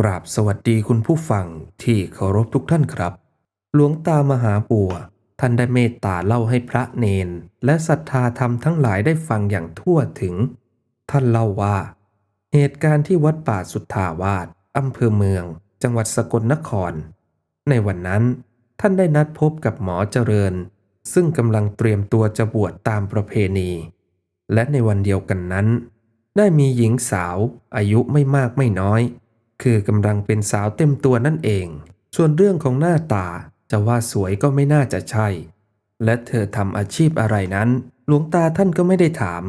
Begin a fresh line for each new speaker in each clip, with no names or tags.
กราบสวัสดีคุณผู้ฟังที่เคารพทุกท่านครับ หลวงตามหาบัว ท่านได้เมตตาเล่าให้พระเนน และศรัทธาธรรมทั้งหลายได้ฟังอย่างทั่วถึง ท่านเล่าว่า เหตุการณ์ที่วัดป่าสุทธาวาสอำเภอเมือง จังหวัดสกลนคร ในวันนั้น ท่านได้นัดพบกับหมอเจริญ ซึ่งกำลังเตรียมตัวจะบวชตามประเพณี และในวันเดียวกันนั้น ได้มีหญิงสาวอายุไม่มากไม่น้อย คือกำลังเป็นสาวเต็มตัวนั่นเอง ส่วนเรื่องของหน้าตาจะว่าสวยก็ไม่น่าจะใช่ และเธอทำอาชีพอะไรนั้น หลวงตาท่านก็ไม่ได้ถาม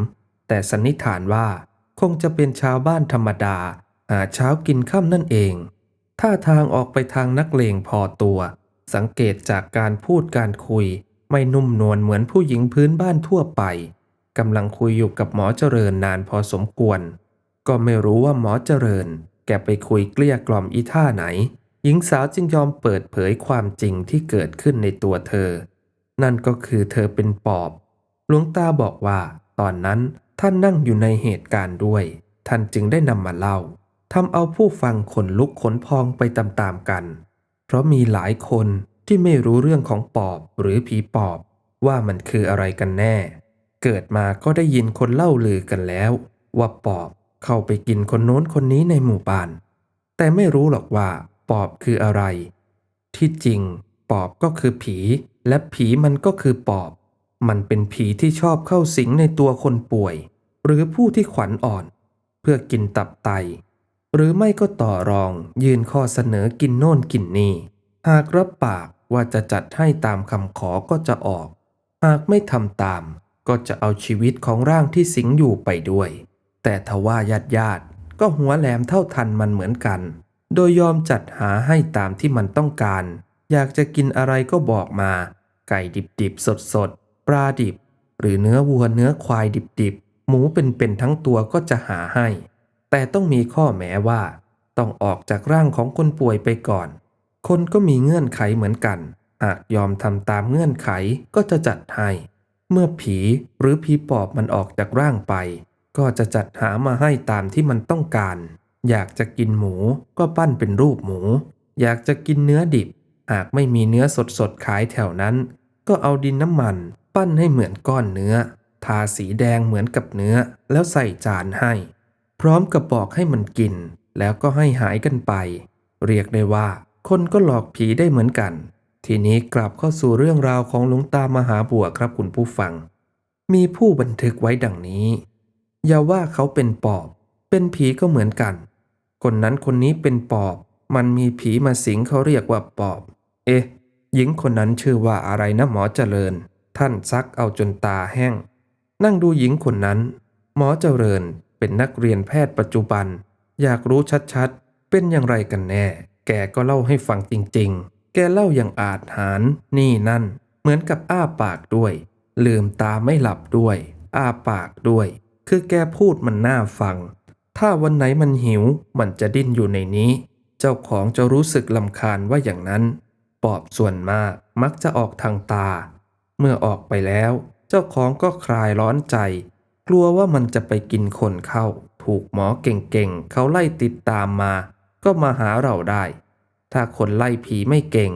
แต่สันนิษฐานว่าคงจะเป็นชาวบ้านธรรมดา หาเช้ากินค่ำนั่นเอง ท่าทางออกไปทางนักเลงพอตัว สังเกตจากการพูดการคุย ไม่นุ่มนวลเหมือนผู้หญิงพื้นบ้านทั่วไปกำลังคุยอยู่กับหมอเจริญนานพอสมควร ก็ไม่รู้ว่าหมอเจริญ แกไปคุยเกลี้ยกล่อมอีท่าไหน หญิงสาวจึงยอมเปิดเผยความจริงที่เกิดขึ้นในตัวเธอ นั่นก็คือเธอเป็นปอบ หลวงตาบอกว่าตอนนั้นท่านนั่งอยู่ในเหตุการณ์ด้วย ท่านจึงได้นำมาเล่าทำเอาผู้ฟังขนลุกขนพองไปตามๆกัน เพราะมีหลายคนที่ไม่รู้เรื่องของปอบหรือผีปอบ ว่ามันคืออะไรกันแน่ เกิดมาก็ได้ยินคนเล่าลือกันแล้ว ว่าปอบ เข้าไปกินคนโน้นคนนี้ในหมู่บ้าน แต่ไม่รู้หรอกว่าปอบคืออะไร ที่จริงปอบก็คือผี และผีมันก็คือปอบ มันเป็นผีที่ชอบเข้าสิงในตัวคนป่วย หรือผู้ที่ขวัญอ่อน เพื่อกินตับไต หรือไม่ก็ต่อรองยื่นข้อเสนอกินโน่นกินนี่ หากรับปากว่าจะจัดให้ตามคำขอก็จะออก หากไม่ทำตามก็จะเอาชีวิตของร่างที่สิงอยู่ไปด้วย แต่ทว่าญาติญาติๆก็หัวแหลมเท่าทันมันเหมือนกัน โดยยอมจัดหาให้ตามที่มันต้องการ อยากจะกินอะไรก็บอกมา ไก่ดิบๆสดๆปลาดิบ หรือเนื้อวัวเนื้อควายดิบๆ หมูเป็นๆทั้งตัวก็จะหาให้ แต่ต้องมีข้อแม้ว่า ต้องออกจากร่างของคนป่วยไปก่อน คนก็มีเงื่อนไขเหมือนกัน หากยอมทำตามเงื่อนไขก็จะจัดให้ เมื่อผีหรือผีปอบมันออกจากร่างไป ก็จะจัดหามาให้ตามที่มันต้องการ อยากจะกินหมูก็ปั้นเป็นรูปหมู อยากจะกินเนื้อดิบ หากไม่มีเนื้อสดๆขายแถวนั้น ก็เอาดินน้ำมัน ปั้นให้เหมือนก้อนเนื้อ ทาสีแดงเหมือนกับเนื้อ แล้วใส่จานให้ พร้อมกับบอกให้มันกิน แล้วก็ให้หายกันไป เรียกได้ว่า คนก็หลอกผีได้เหมือนกัน ทีนี้กลับเข้าสู่เรื่องราวของหลวงตามหาบัวครับคุณผู้ฟัง มีผู้บันทึกไว้ดังนี้ อย่าว่าเขาเป็นปอบ เป็นผีก็เหมือนกัน คนนั้นคนนี้เป็นปอบ มันมีผีมาสิงเขาเรียกว่าปอบ เอ๊ะ หญิงคนนั้นชื่อว่าอะไรนะหมอเจริญ ท่านซักเอาจนตาแห้ง นั่งดูหญิงคนนั้น หมอเจริญเป็นนักเรียนแพทย์ปัจจุบัน อยากรู้ชัดๆ เป็นอย่างไรกันแน่ แกก็เล่าให้ฟังจริงๆ แกเล่าอย่างอาจหาร นี่นั่น เหมือนกับอ้าปากด้วย ลืมตาไม่หลับด้วย อ้าปากด้วย คือแกพูดมันน่าฟัง ถ้าวันไหนมันหิวมันจะดิ้นอยู่ในนี้ เจ้าของจะรู้สึกลำคาญว่าอย่างนั้น ปอบส่วนมากมักจะออกทางตา เมื่อออกไปแล้ว เจ้าของก็คลายร้อนใจ กลัวว่ามันจะไปกินคนเข้า ถูกหมอเก่งๆเขาไล่ติดตามมา ก็มาหาเราได้ ถ้าคนไล่ผีไม่เก่ง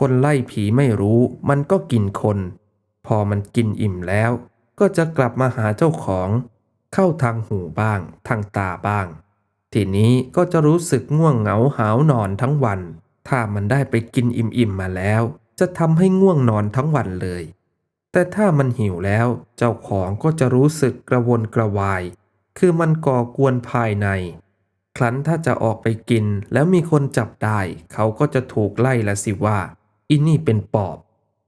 คนไล่ผีไม่รู้ มันก็กินคน พอมันกินอิ่มแล้ว ก็จะกลับมาหาเจ้าของ เข้าทางหูบ้าง ทางตาบ้าง ทีนี้ก็จะรู้สึกง่วงเหงาหาวนอนทั้งวัน ถ้ามันได้ไปกินอิ่มๆมาแล้ว จะทำให้ง่วงนอนทั้งวันเลย แต่ถ้ามันหิวแล้ว เจ้าของก็จะรู้สึกกระวนกระวาย คือมันก่อกวนภายใน ครั้นถ้าจะออกไปกินแล้วมีคนจับได้ เขาก็จะถูกไล่ละสิว่า อินี่เป็นปอบ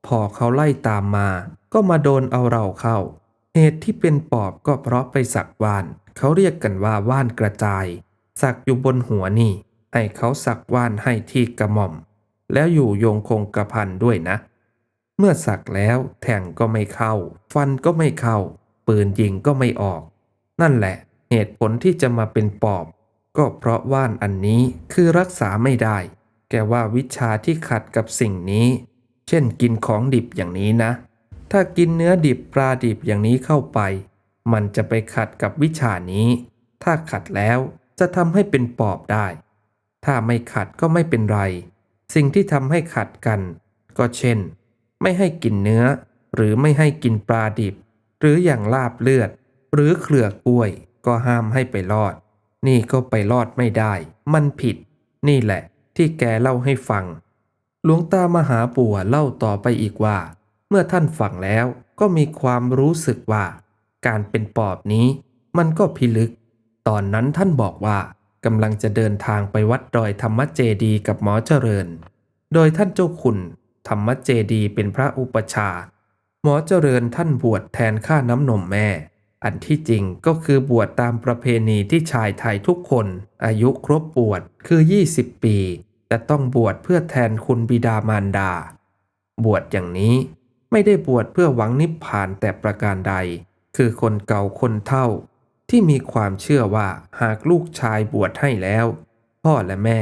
พอเขาไล่ตามมา ก็มาโดนเอาเราเข้า เหตุที่เป็นปอบก็เพราะไปสักว่าน เขาเรียกกันว่าว่านกระจาย สักอยู่บนหัวนี่ ให้เขาสักว่านให้ที่กระหม่อม แล้วอยู่โยงคงกระพันด้วยนะ เมื่อสักแล้วแทงก็ไม่เข้า ฟันก็ไม่เข้า ปืนยิงก็ไม่ออก นั่นแหละ เหตุผลที่จะมาเป็นปอบ ก็เพราะว่านอันนี้คือรักษาไม่ได้ แกว่าวิชาที่ขัดกับสิ่งนี้ เช่นกินของดิบอย่างนี้นะ ถ้ากินเนื้อดิบปลาดิบอย่างนี้เข้าไป มันจะไปขัดกับวิชานี้ ถ้าขัดแล้วจะทำให้เป็นปอบได้ ถ้าไม่ขัดก็ไม่เป็นไร สิ่งที่ทำให้ขัดกัน ก็เช่น ไม่ให้กินเนื้อ หรือไม่ให้กินปลาดิบ หรืออย่างลาบเลือด หรือเครือกล้วยก็ห้ามให้ไปรอด นี่ก็ไปรอดไม่ได้ มันผิด นี่แหละที่แกเล่าให้ฟัง หลวงตามหาปัวเล่าต่อไปอีกว่า เมื่อท่านฟังแล้วก็มีความรู้สึกว่า การเป็นปอบนี้มันก็พิลึก ตอนนั้นท่านบอกว่ากำลังจะเดินทางไปวัดดอยธรรมเจดีกับหมอเจริญ โดยท่านเจ้าคุณ ธรรมเจดีเป็นพระอุปชา หมอเจริญท่านบวชแทนค่าน้ำนมแม่ อันที่จริงก็คือบวชตามประเพณีที่ชายไทยทุกคน อายุครบบวชคือ 20 ปี จะต้องบวชเพื่อแทนคุณบิดามารดา บวชอย่างนี้ ไม่ได้บวชเพื่อหวังนิพพานแต่ประการใด คือคนเก่าคนเท่า ที่มีความเชื่อว่าหากลูกชายบวชให้แล้ว พ่อและแม่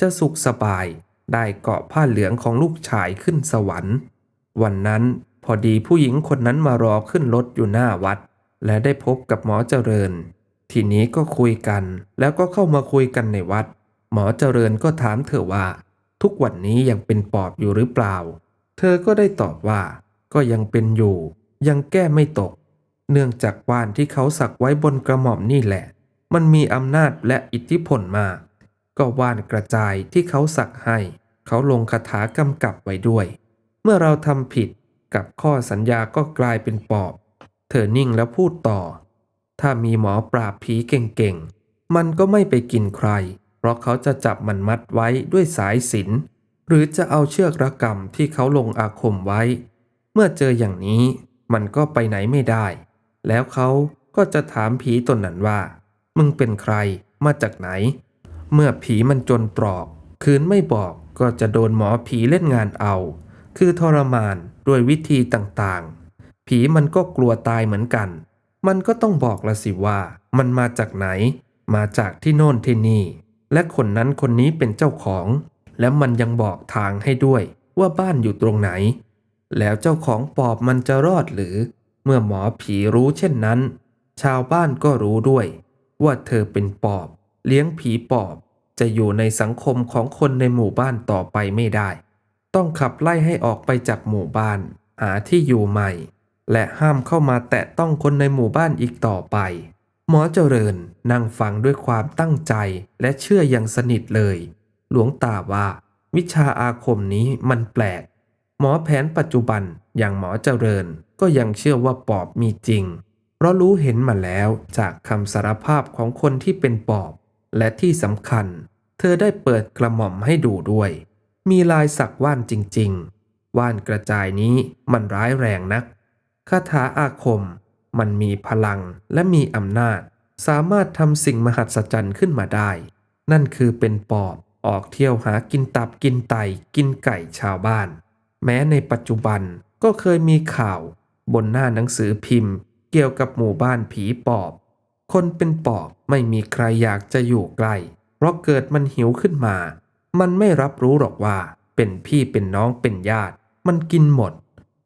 จะสุขสบายได้เกาะผ้าเหลืองของลูกชายขึ้นสวรรค์ วันนั้นพอดีผู้หญิงคนนั้นมารอขึ้นรถอยู่หน้าวัด และได้พบกับหมอเจริญ ทีนี้ก็คุยกันแล้วก็เข้ามาคุยกันในวัด หมอเจริญก็ถามเธอว่า ทุกวันนี้ยังเป็นปอบอยู่หรือเปล่า เธอก็ได้ตอบว่า ก็ยังเป็นอยู่ ยังแก้ไม่ตก เนื่องจากว่านที่เขาสักไว้บนกระหม่อมนี่แหละ มันมีอำนาจและอิทธิพลมาก ก็ว่านกระจายที่เขาสักให้ เขาลงคาถากำกับไว้ด้วย เมื่อเราทำผิดกับข้อสัญญาก็กลายเป็นปอบ เธอนิ่งแล้วพูดต่อ ถ้ามีหมอปราบผีเก่งๆ มันก็ไม่ไปกินใคร เพราะเขาจะจับมันมัดไว้ด้วยสายสิน หรือจะเอาเชือกระกำที่เขาลงอาคมไว้ เมื่อเจออย่างนี้มันก็ไปไหนไม่ได้ แล้วเขาก็จะถามผีตนนั้นว่า มึงเป็นใครมาจากไหน เมื่อผีมันจนตรอก คืนไม่บอกก็จะโดนหมอผีเล่นงานเอา คือทรมานด้วยวิธีต่างๆ ผีมันก็กลัวตายเหมือนกัน มันก็ต้องบอกละสิว่า มันมาจากไหน มาจากที่โน่นที่นี่ และคนนั้นคนนี้เป็นเจ้าของ แล้วมันยังบอกทางให้ด้วยว่าบ้านอยู่ตรงไหน แล้วเจ้าของปอบมันจะรอดหรือ เมื่อหมอผีรู้เช่นนั้น ชาวบ้านก็รู้ด้วย ว่าเธอเป็นปอบ เลี้ยงผีปอบ จะอยู่ในสังคมของคนในหมู่บ้านต่อไปไม่ได้ ต้องขับไล่ให้ออกไปจากหมู่บ้าน หาที่อยู่ใหม่ และห้ามเข้ามาแตะต้องคนในหมู่บ้านอีกต่อไป หมอเจริญนั่งฟังด้วยความตั้งใจและเชื่ออย่างสนิทเลย หลวงตาว่า วิชาอาคมนี้มันแปลก หมอแผนปัจจุบันอย่างหมอเจริญก็ยังเชื่อว่าปอบมีจริง เพราะรู้เห็นมาแล้วจากคำสารภาพของคนที่เป็นปอบ และที่สำคัญ เธอได้เปิดกระหม่อมให้ดูด้วย มีลายสักว่านจริง ๆ ว่านกระจายนี้มันร้ายแรงนักคาถาอาคม มันมีพลังและมีอำนาจ สามารถทำสิ่งมหัศจรรย์ขึ้นมาได้ นั่นคือเป็นปอบ ออกเที่ยวหากินตับกินไตกินไก่ชาวบ้าน แม้ในปัจจุบันก็เคยมีข่าว บนหน้าหนังสือพิมพ์ เกี่ยวกับหมู่บ้านผีปอบ คนเป็นปอบไม่มีใครอยากจะอยู่ใกล้เพราะเกิดมันหิวขึ้นมา มันไม่รับรู้หรอกว่า เป็นพี่เป็นน้องเป็นญาติ มันกินหมด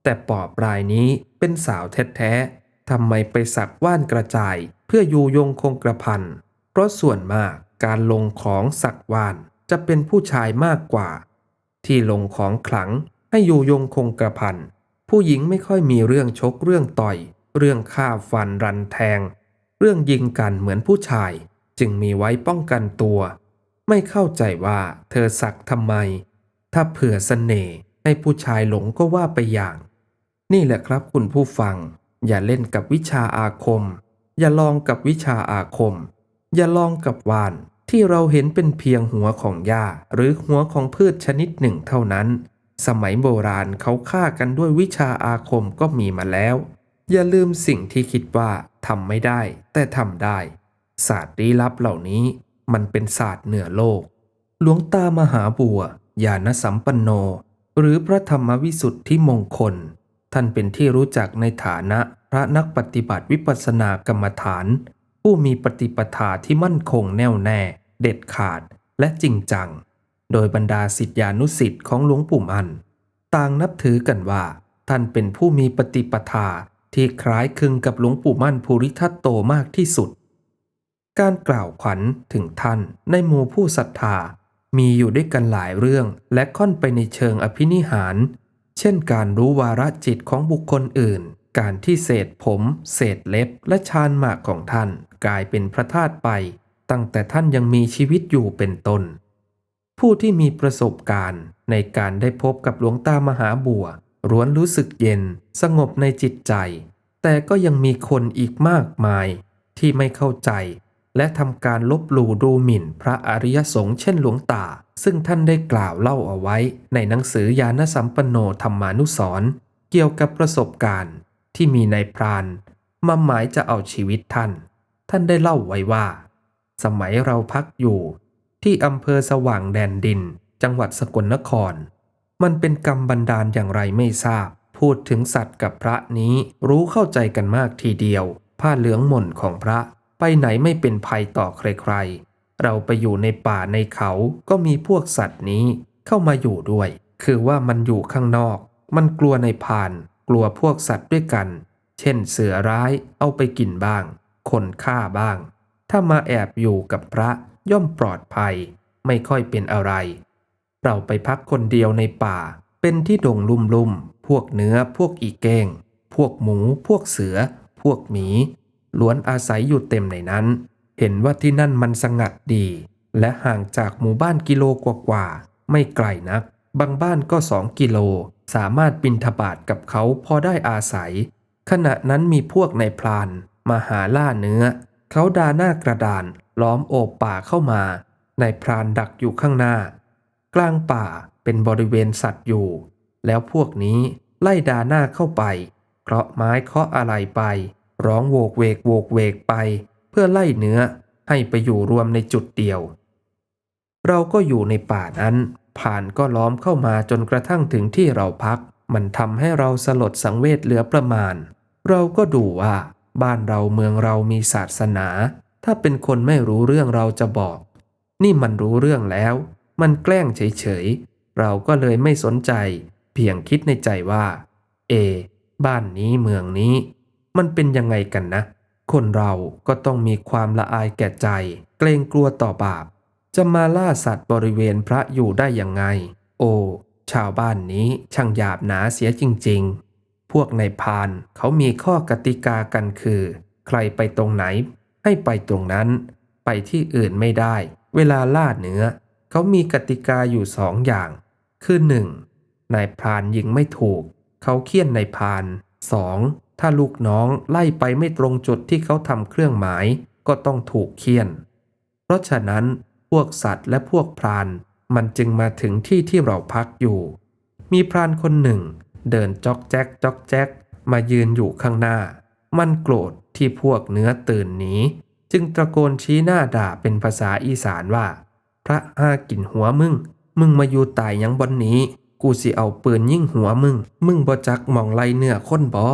แต่ปอบรายนี้เป็นสาวแท้ๆทำไมไปสักว่านกระจาย เพื่ออยู่ยงคงกระพันเพราะส่วนมากการลงของสักว่าน จะเป็นผู้ชายมากกว่า ที่ลงของขลังให้อยู่ยงคงกระพันผู้หญิงไม่ค่อยมีเรื่องชกเรื่องต่อย เรื่องฆ่าฟันรันแทง เรื่องยิงกันเหมือนผู้ชาย จึงมีไว้ป้องกันตัว ไม่เข้าใจว่าเธอสักทำไม ถ้าเผื่อเสน่ห์ให้ผู้ชายหลงก็ว่าไปอย่าง นี่แหละครับคุณผู้ฟัง อย่าเล่นกับวิชาอาคม อย่าลองกับวิชาอาคม อย่าลองกับวาน ที่เราเห็นเป็นเพียงหัวของหญ้าหรือหัวของพืชชนิดหนึ่งเท่านั้น สมัยโบราณเขาฆ่ากันด้วยวิชาอาคมก็มีมาแล้ว อย่าลืมสิ่งที่คิดว่าทำไม่ได้ แต่ทำได้ ศาสตร์ลี้ลับเหล่านี้ มันเป็นศาสตร์เหนือโลก หลวงตามหาบัวญาณสัมปันโน หรือพระธรรมวิสุทธิมงคล ท่านเป็นที่รู้จักในฐานะพระนักปฏิบัติวิปัสสนากรรมฐาน ผู้มีปฏิปทาที่มั่นคงแน่วแน่ เด็ดขาดและจริงจัง โดยบรรดาสิทธิานุสิทธิ์ของหลวงปู่มัน ต่างนับถือกันว่า ท่านเป็นผู้มีปฏิปทาที่คล้ายคลึงกับหลวงปู่มั่นภูริทัตโตมากที่สุด การกล่าวขวัญถึงท่านในหมู่ผู้ศรัทธามีอยู่ด้วยกันหลายเรื่องและค่อนไปในเชิงอภินิหาร เช่นการรู้วาระจิตของบุคคลอื่น การที่เศษผม เศษเล็บ และชานหมากของท่าน กลายเป็นพระธาตุไป ตั้งแต่ท่านยังมีชีวิตอยู่เป็นต้น ผู้ที่มีประสบการณ์ในการได้พบกับหลวงตามหาบัวร้วนรู้สึกเย็น สงบในจิตใจ แต่ก็ยังมีคนอีกมากมาย ที่ไม่เข้าใจ และทำการลบหลู่ดูหมิ่นพระอริยสงฆ์เช่นหลวงตา ซึ่งท่านได้กล่าวเล่าเอาไว้ ในหนังสือยานสัมปันโนธรรมานุสร์เกี่ยวกับประสบการณ์ ที่มีในพรานมาหมายจะเอาชีวิตท่าน ท่านได้เล่าไว้ว่า สมัยเราพักอยู่ที่อำเภอสว่างแดนดิน จังหวัดสกลนคร มันเป็นกรรมบันดาลอย่างไรไม่ทราบ พูดถึงสัตว์กับพระนี้รู้เข้าใจกันมากทีเดียว ผ้าเหลืองหม่นของพระไปไหนไม่เป็นภัยต่อใครๆ เราไปอยู่ในป่าในเขาก็มีพวกสัตว์นี้เข้ามาอยู่ด้วย คือว่ามันอยู่ข้างนอก มันกลัวในพาน กลัวพวกสัตว์ด้วยกัน เช่นเสือร้ายเอาไปกินบ้าง คนฆ่าบ้าง ถ้ามาแอบอยู่กับพระย่อมปลอดภัย ไม่ค่อยเป็นอะไร เราไปพักคนเดียวในป่า เป็นที่ดงลุ่มลุ่มๆพวกเนื้อพวกอีเก้ง พวกหมู พวกเสือ พวกหมี ล้วนอาศัยอยู่เต็มในนั้น เห็นว่าที่นั่นมันสงัดดี และห่างจากหมู่บ้านกิโลกว่าๆไม่ไกลนัก บางบ้านก็สองกิโล สามารถบินทบาทกับเขาพอได้อาศัย ขณะนั้นมีพวกในพรานมาหาล่าเนื้อ เขาดาหน้ากระดานล้อมโอบป่าเข้ามา ในพรานดักอยู่ข้างหน้า กลางป่าเป็นบริเวณสัตว์อยู่ แล้วพวกนี้ไล่ดาหน้าเข้าไป เคราะไม้เคาะอะไรไป ร้องโวกเวกโวกเวกไป เพื่อไล่เนื้อให้ไปอยู่รวมในจุดเดียว เราก็อยู่ในป่านั้น ผ่านก็ล้อมเข้ามาจนกระทั่งถึงที่เราพัก มันทำให้เราสลดสังเวชเหลือประมาณ เราก็ดูว่า บ้านเราเมืองเรามีศาสนา ถ้าเป็นคนไม่รู้เรื่องเราจะบอก นี่มันรู้เรื่องแล้ว มันแกล้งเฉยๆ เราก็เลยไม่สนใจ เพียงคิดในใจว่า เอ บ้านนี้เมืองนี้ มันเป็นยังไงกันนะ คนเราก็ต้องมีความละอายแก่ใจ เกรงกลัวต่อบาป จะมาล่าสัตว์บริเวณพระอยู่ได้ยังไง โอ้ ชาวบ้านนี้ช่างหยาบหนาเสียจริง ๆ พวกในายพรานเขามีข้อกติกากันคือ ใครไปตรงไหน ให้ไปตรงนั้น ไปที่อื่นไม่ได้ เวลาล่าเนื้อ เขามีกติกาอยู่สองอย่าง คือหนึ่งนายพรานยิงไม่ถูก เขาเคี่ยนนายพรานสองถ้าลูกน้องไล่ไปไม่ตรงจุดที่เขาทำเครื่องหมาย ก็ต้องถูกเคี่ยน เพราะฉะนั้น วกสัตว์และพวกพราน มันจึงมาถึงที่ที่เราพักอยู่ มีพรานคนหนึ่ง เดินจอกแจ๊กจอกแจ๊กมายืนอยู่ข้างหน้า มันโกรธที่พวกเนื้อตื่นหนีจึงตะโกนชี้หน้าด่าเป็นภาษาอีสานว่า พระห้ากินหัวมึง มึงมาอยู่ตายยังบนนี้ กูสิเอาปืนยิงหัวมึง มึงบ่จักมองไล่เนื้อคนบอ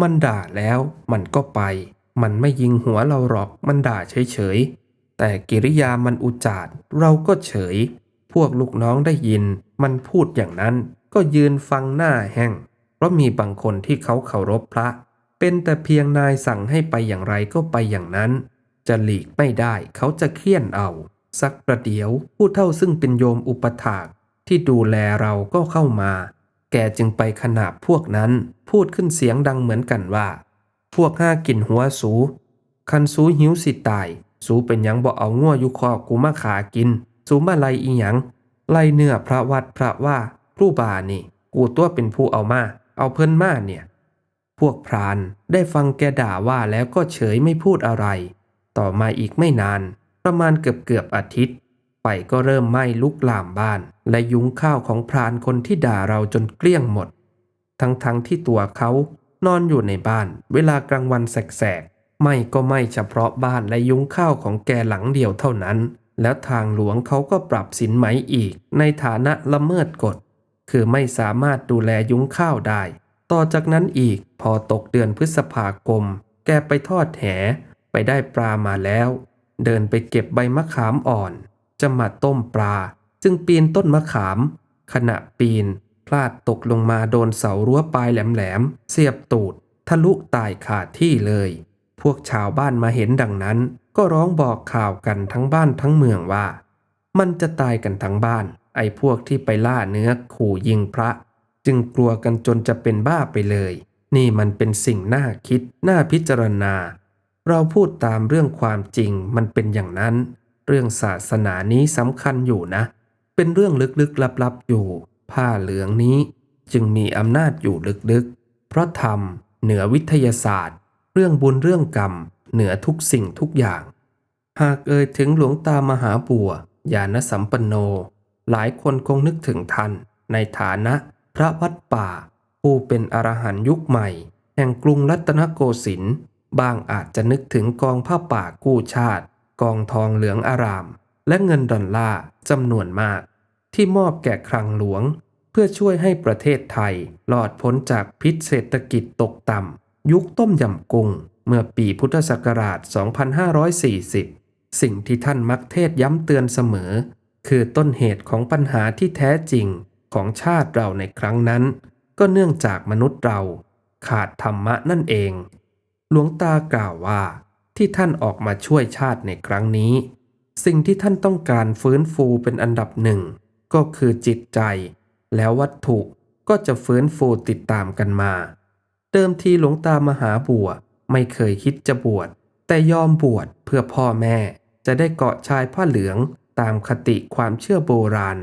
มันด่าแล้ว มันก็ไป มันไม่ยิงหัวเราหรอก มันด่าเฉยๆ แต่กิริยามันอุจาดเราก็เฉย พวกลูกน้องได้ยิน มันพูดอย่างนั้นก็ยืนฟังหน้าแห้ง เพราะมีบางคนที่เขาเคารพพระ เป็นแต่เพียงนายสั่งให้ไปอย่างไรก็ไปอย่างนั้น จะหลีกไม่ได้เขาจะเคี่ยนเอา สักประเดี๋ยวผู้เท่าซึ่งเป็นโยมอุปถากที่ดูแลเราก็เข้ามา แกจึงไปขนาบพวกนั้น พูดขึ้นเสียงดังเหมือนกันว่า พวกห้ากินหัวสู คันสูหิวสิตาย สูเป็นหยังบ่เอาง่วอยู่คอกูมาขากิน สูมาไลอีหยัง ไลเนื้อพระวัดพระว่าครูบานี่ กูตัวเป็นผู้เอามา เอาเพิ่นมาเนี่ย พวกพรานได้ฟังแกด่าว่าแล้วก็เฉยไม่พูดอะไร ต่อมาอีกไม่นาน ประมาณเกือบเกือบอาทิตย์ไฟก็เริ่มไหม้ลุกลามบ้าน และยุ้งข้าวของพรานคนที่ด่าเราจนเกลี้ยงหมด ทั้งๆทที่ตัวเขานอนอยู่ในบ้าน เวลากลางวันแสก ไม่ก็ไม่เฉพาะบ้านและยุ้งข้าวของแกหลังเดียวเท่านั้น แล้วทางหลวงเขาก็ปรับสินไหมอีก ในฐานะละเมิดกฎ คือไม่สามารถดูแลยุ้งข้าวได้ ต่อจากนั้นอีกพอตกเดือนพฤษภาคม แกไปทอดแหไปได้ปลามาแล้ว เดินไปเก็บใบมะขามอ่อน จะมาต้มปลา จึงปีนต้นมะขาม ขณะปีน พลาดตกลงมาโดนเสารั้วปลายแหลมๆเสียบตูด ทะลุตายขาดที่เลย พวกชาวบ้านมาเห็นดังนั้น ก็ร้องบอกข่าวกันทั้งบ้านทั้งเมืองว่า มันจะตายกันทั้งบ้าน ไอ้พวกที่ไปล่าเนื้อขู่ยิงพระ จึงกลัวกันจนจะเป็นบ้าไปเลย นี่มันเป็นสิ่งน่าคิดน่าพิจารณา เราพูดตามเรื่องความจริงมันเป็นอย่างนั้น เรื่องศาสนานี้สำคัญอยู่นะ เป็นเรื่องลึกๆลับๆอยู่ ผ้าเหลืองนี้จึงมีอำนาจอยู่ลึกๆ เพราะธรรมเหนือวิทยาศาสตร์ เรื่องบุญเรื่องกรรม เหนือทุกสิ่งทุกอย่าง หากเอ่ยถึงหลวงตามหาบัวญาณสัมปันโน หลายคนคงนึกถึงท่าน ในฐานะพระวัดป่า ผู้เป็นอรหันยุคใหม่ แห่งกรุงรัตนโกสินทร์บางอาจจะนึกถึงกองผ้าป่ากู้ชาติ กองทองเหลืองอาราม และเงินดอลลาร์จำนวนมาก ที่มอบแก่คลังหลวง เพื่อช่วยให้ประเทศไทยหลอดพ้นจากพิษเศรษฐกิจตกต่ำ ยุคต้มยำกุ้งเมื่อปีพุทธศักราช 2540 สิ่งที่ท่านมักเทศย้ำเตือนเสมอ คือต้นเหตุของปัญหาที่แท้จริงของชาติเราในครั้งนั้น ก็เนื่องจากมนุษย์เรา ขาดธรรมะนั่นเอง หลวงตากล่าวว่าที่ท่านออกมาช่วยชาติในครั้งนี้ สิ่งที่ท่านต้องการฟื้นฟูเป็นอันดับหนึ่ง ก็คือจิตใจ แล้ววัตถุก็จะฟื้นฟูติดตามกันมา เดิมทีหลวงตามหาบัวไม่เคยคิดจะบวช แต่ยอมบวชเพื่อพ่อแม่ จะได้เกาะชายผ้าเหลืองตามคติความเชื่อโบราณ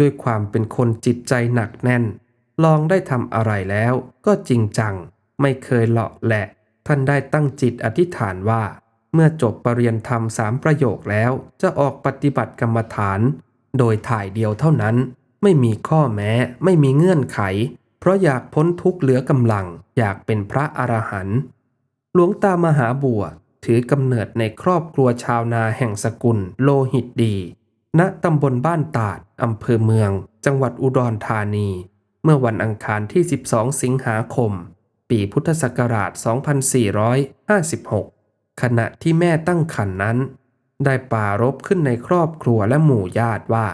ด้วยความเป็นคนจิตใจหนักแน่น ลองได้ทำอะไรแล้วก็จริงจัง ไม่เคยเลาะแหละ ท่านได้ตั้งจิตอธิษฐานว่า เมื่อจบปรริญญาธรรมสามประโยคแล้วจะออกปฏิบัติกรรมฐาน โดยถ่ายเดียวเท่านั้น ไม่มีข้อแม้ ไม่มีเงื่อนไข เพราะอยากพ้นทุกข์เหลือกำลังอยากเป็นพระอรหันต์หลวงตามหาบัวถือกำเนิดในครอบครัวชาวนาแห่งสกุลโลหิตดี ณตำบลบ้านตาดอำเภอเมือง จังหวัดอุดรธานี เมื่อวันอังคารที่ 12 สิงหาคม ปีพุทธศักราช 2456 ขณะที่แม่ตั้งครรภ์นนั้น ได้ปารบขึ้นในครอบครัวและหมู่ญาติว่า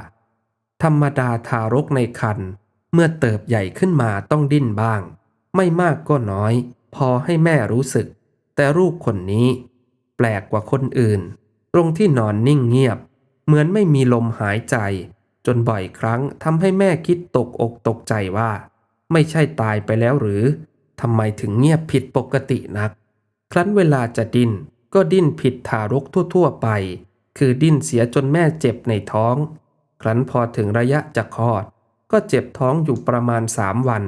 ธรรมดาทารกในครรภ์ เมื่อเติบใหญ่ขึ้นมาต้องดิ้นบ้าง ไม่มากก็น้อย พอให้แม่รู้สึก แต่ลูกคนนี้ แปลกกว่าคนอื่น ตรงที่นอนนิ่งเงียบ เหมือนไม่มีลมหายใจ จนบ่อยครั้งทำให้แม่คิดตกอกตกใจว่า ไม่ใช่ตายไปแล้วหรือทำไมถึงเงียบผิดปกตินัก ครั้นเวลาจะดิ้นก็ดิ้นผิดทารกทั่ว ๆ ไป คือดิ้นเสียจนแม่เจ็บในท้อง ครั้นพอถึงระยะจะคลอด ก็เจ็บท้องอยู่ประมาณสามวัน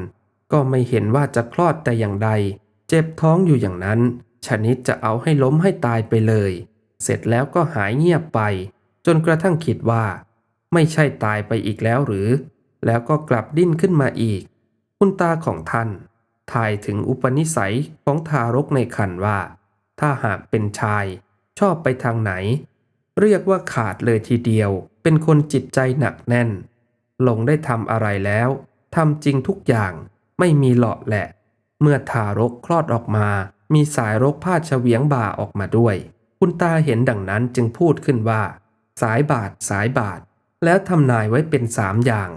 ก็ไม่เห็นว่าจะคลอดแต่อย่างใด เจ็บท้องอยู่อย่างนั้น ชนิดจะเอาให้ล้มให้ตายไปเลย เสร็จแล้วก็หายเงียบไป จนกระทั่งคิดว่า ไม่ใช่ตายไปอีกแล้วหรือ แล้วก็กลับดิ้นขึ้นมาอีก คุณตาของท่านถ่ายถึงอุปนิสัยของทารกในครรภ์ว่า ถ้าหากเป็นชาย ชอบไปทางไหน เรียกว่าขาดเลยทีเดียว เป็นคนจิตใจหนักแน่น ลงได้ทำอะไรแล้วทำจริงทุกอย่างไม่มีหลาะแหละ เมื่อทารกคลอดออกมา มีสายรกผ้าเฉวียงบ่าออกมาด้วย คุณตาเห็นดังนั้นจึงพูดขึ้นว่า สายบาทสายบาทแล้วทำนายไว้เป็นสามอย่าง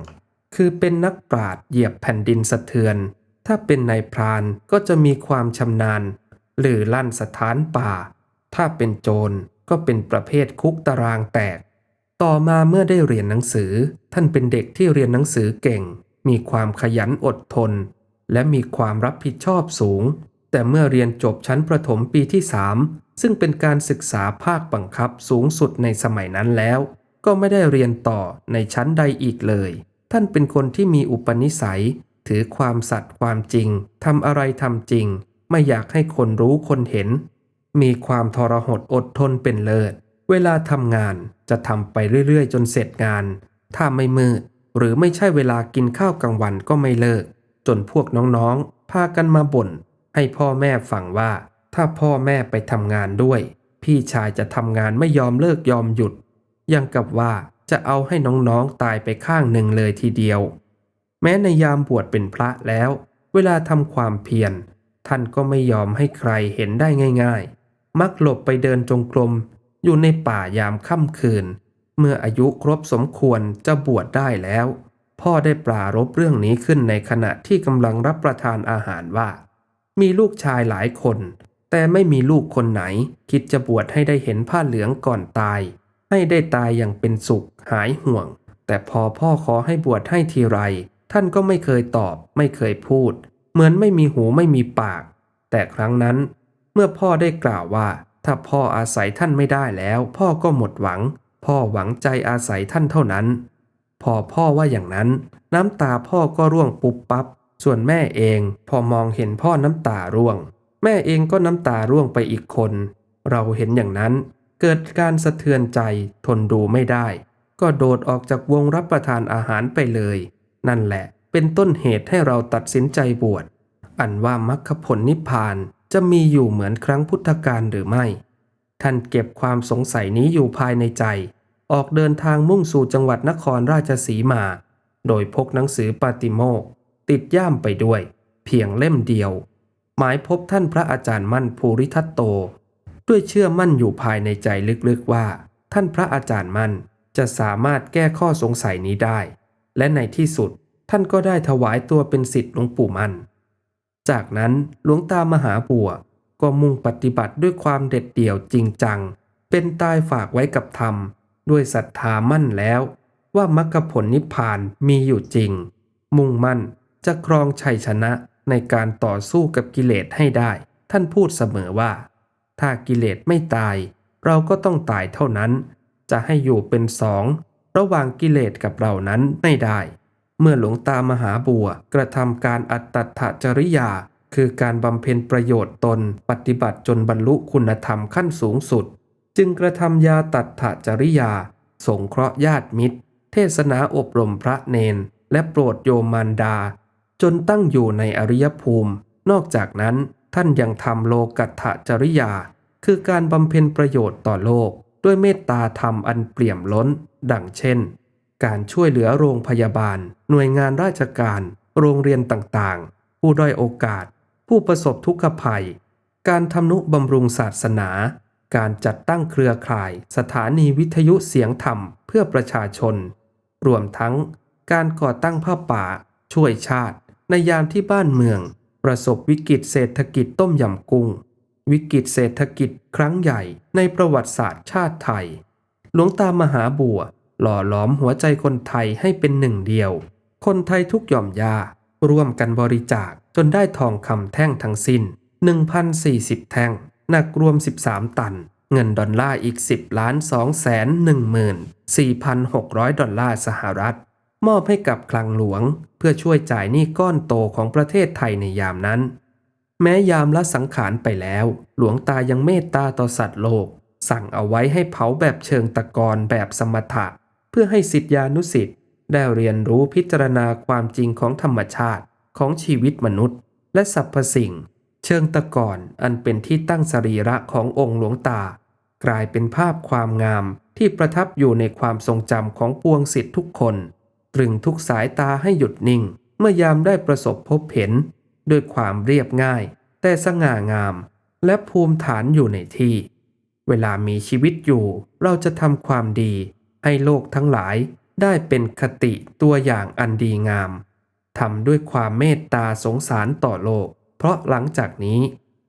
คือเป็นนักปราดเหยียบแผ่นดินสะเทือน ถ้าเป็นนายพรานก็จะมีความชำนาญ หรือลั่นสถานป่า ถ้าเป็นโจรก็เป็นประเภทคุกตารางแตก ต่อมาเมื่อได้เรียนหนังสือ ท่านเป็นเด็กที่เรียนหนังสือเก่ง มีความขยันอดทน และมีความรับผิดชอบสูง แต่เมื่อเรียนจบชั้นประถมปีที่3ซึ่งเป็นการศึกษาภาคบังคับสูงสุดในสมัยนั้นแล้ว ก็ไม่ได้เรียนต่อในชั้นใดอีกเลย ท่านเป็นคนที่มีอุปนิสัย ถือความสัตย์ความจริงทำอะไรทำจริง ไม่อยากให้คนรู้คนเห็น มีความทรหดอดทนเป็นเลิศ เวลาทำงานจะทำไปเรื่อยๆ จนเสร็จงาน ถ้าไม่มืด หรือไม่ใช่เวลากินข้าวกลางวันก็ไม่เลิก จนพวกน้องๆ พากันมาบ่น ให้พ่อแม่ฟังว่า ถ้าพ่อแม่ไปทำงานด้วย พี่ชายจะทำงานไม่ยอมเลิกยอมหยุด ยังกับว่าจะเอาให้น้องๆ ตายไปข้างหนึ่งเลยทีเดียว แม้ในยามบวชเป็นพระแล้ว เวลาทำความเพียรท่านก็ไม่ยอมให้ใครเห็นได้ง่าย ๆ มักหลบไปเดินจงกรม อยู่ในป่ายามค่ำคืน เมื่ออายุครบสมควรจะบวชได้แล้ว พ่อได้ปรารบเรื่องนี้ขึ้นในขณะที่กำลังรับประทานอาหารว่า มีลูกชายหลายคน แต่ไม่มีลูกคนไหน คิดจะบวชให้ได้เห็นผ้าเหลืองก่อนตายใให้ได้ตายอย่างเป็นสุขหายห่วง แต่พอพ่อขอให้บวชให้ทีไร ท่านก็ไม่เคยตอบ ไม่เคยพูด เหมือนไม่มีหูไม่มีปาก แต่ครั้งนั้น เมื่อพ่อได้กล่าวว่า ถ้าพ่ออาศัยท่านไม่ได้แล้ว พ่อก็หมดหวัง พ่อหวังใจอาศัยท่านเท่านั้น พอพ่อว่าอย่างนั้น น้ำตาพ่อก็ร่วงปุ๊บปั๊บส่วนแม่เองพอมองเห็นพ่อน้ำตาร่วง แม่เองก็น้ำตาร่วงไปอีกคน เราเห็นอย่างนั้น เกิดการสะเทือนใจทนดูไม่ได้ ก็โดดออกจากวงรับประทานอาหารไปเลย นั่นแหละเป็นต้นเหตุให้เราตัดสินใจบวช อันว่ามรรคผลนิพพาน จะมีอยู่เหมือนครั้งพุทธกาลหรือไม่ ท่านเก็บความสงสัยนี้อยู่ภายในใจ ออกเดินทางมุ่งสู่จังหวัดนครราชสีมา โดยพกหนังสือปาติโมก ติดย่ามไปด้วย เพียงเล่มเดียว หมายพบท่านพระอาจารย์มั่นภูริทัตโต ด้วยเชื่อมั่นอยู่ภายในใจลึกๆว่า ท่านพระอาจารย์มั่นจะสามารถแก้ข้อสงสัยนี้ได้ และในที่สุดท่านก็ได้ถวายตัวเป็นศิษย์หลวงปู่มั่น จากนั้นหลวงตามหาบัวก็มุ่งปฏิบัติด้วยความเด็ดเดี่ยวจริงจัง เป็นตายฝากไว้กับธรรม ด้วยศรัทธามั่นแล้ว ว่ามรรคผลนิพพานมีอยู่จริง มุ่งมั่นจะครองชัยชนะในการต่อสู้กับกิเลสให้ได้ ท่านพูดเสมอว่า ถ้ากิเลสไม่ตาย เราก็ต้องตายเท่านั้น จะให้อยู่เป็นสอง ระหว่างกิเลสกับเรานั้นไม่ได้ เมื่อหลวงตามหาบัว กระทำการอัตตถจริยา คือการบำเพ็ญประโยชน์ตน ปฏิบัติจนบรรลุคุณธรรมขั้นสูงสุด จึงกระทำยาตัตถจริยา สงเคราะห์ญาติมิตร เทศนาอบรมพระเนน และโปรดโยมมารดา จนตั้งอยู่ในอริยภูมิ นอกจากนั้นท่านยังทำโลกัตถจริยา คือการบำเพ็ญประโยชน์ต่อโลก ด้วยเมตตาธรรมอันเปี่ยมล้น ดังเช่น การช่วยเหลือโรงพยาบาล หน่วยงานราชการ โรงเรียนต่างๆ ผู้ด้อยโอกาส ผู้ประสบทุกขภัย การทำนุบำรุงศาสนา การจัดตั้งเครือข่าย สถานีวิทยุเสียงธรรมเพื่อประชาชน รวมทั้ง การก่อตั้งผ้าป่า ช่วยชาติ ในยามที่บ้านเมือง ประสบวิกฤตเศรษฐกิจต้มยำกุ้ง วิกฤตเศรษฐกิจครั้งใหญ่ในประวัติศาสตร์ชาติไทย หลวงตามหาบัว หล่อหลอมหัวใจคนไทยให้เป็นหนึ่งเดียว คนไทยทุกหย่อมยาร่วมกันบริจาคจนได้ทองคำแท่งทั้งสิ้น 1,040 แท่ง หนักรวม 13 ตัน เงินดอลลาร์อีก 10ล้าน2แสน14,600 ดอลลาร์สหรัฐ มอบให้กับคลังหลวง เพื่อช่วยจ่ายหนี้ก้อนโตของประเทศไทยในยามนั้น แม้ยามละสังขารไปแล้ว หลวงตายังเมตตาต่อสัตว์โลก สั่งเอาไว้ให้เผาแบบเชิงตะกอนแบบสมถะ เพื่อให้สิทธิานุสิทธิ์ได้เรียนรู้พิจารณาความจริงของธรรมชาติของชีวิตมนุษย์ และสรรพสิ่ง เชิงตะกอนอันเป็นที่ตั้งสรีระขององค์หลวงตา กลายเป็นภาพความงามที่ประทับอยู่ในความทรงจำของปวงสิทธิทุกคน ตรึงทุกสายตาให้หยุดนิ่ง เมื่อยามได้ประสบพบเห็น ด้วยความเรียบง่าย แต่สง่างาม และภูมิฐานอยู่ในที่ เวลามีชีวิตอยู่เราจะทำความดี ให้โลกทั้งหลายได้เป็นคติตัวอย่างอันดีงามทำด้วยความเมตตาสงสารต่อโลก เพราะหลังจากนี้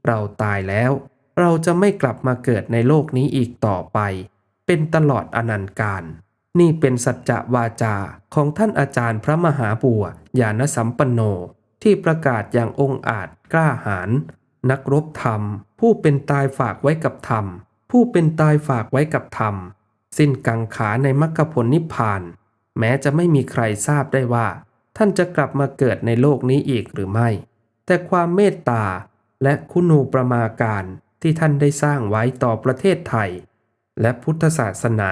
เราตายแล้ว เราจะไม่กลับมาเกิดในโลกนี้อีกต่อไป เป็นตลอดอนันต์การ นี่เป็นสัจจะวาจาของท่านอาจารย์พระมหาบัวญาณสัมปันโนที่ประกาศอย่างองอาจกล้าหาญนักรบธรรม ผู้เป็นตายฝากไว้กับธรรม ผู้เป็นตายฝากไว้กับธรรม สิ้นกังขาในมรรคผลนิพพาน แม้จะไม่มีใครทราบได้ว่า ท่านจะกลับมาเกิดในโลกนี้อีกหรือไม่ แต่ความเมตตาและคุณูประมาการที่ท่านได้สร้างไว้ต่อประเทศไทย และพุทธศาสนา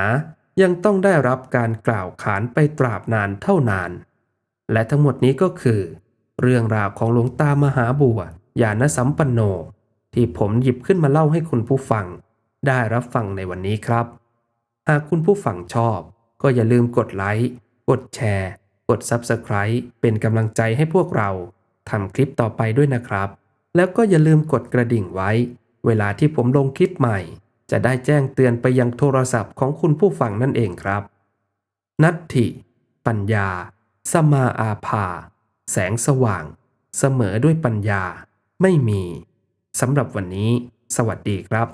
ยังต้องได้รับการกล่าวขานไปตราบนานเท่านาน และทั้งหมดนี้ก็คือ เรื่องราวของหลวงตามหาบัวญาณสัมปันโน ที่ผมหยิบขึ้นมาเล่าให้คุณผู้ฟัง ได้รับฟังในวันนี้ครับ หากคุณผู้ฟังชอบ ก็อย่าลืมกดไลค์ กดแชร์ กด Subscribe เป็นกำลังใจให้พวกเราทำคลิปต่อไปด้วยนะครับ แล้วก็อย่าลืมกดกระดิ่งไว้ เวลาที่ผมลงคลิปใหม่ จะได้แจ้งเตือนไปยังโทรศัพท์ของคุณผู้ฟังนั่นเองครับ นัตถิ ปัญญา สมาอาภา แสงสว่าง เสมอด้วยปัญญา ไม่มีสำหรับวันนี้ สวัสดีครับ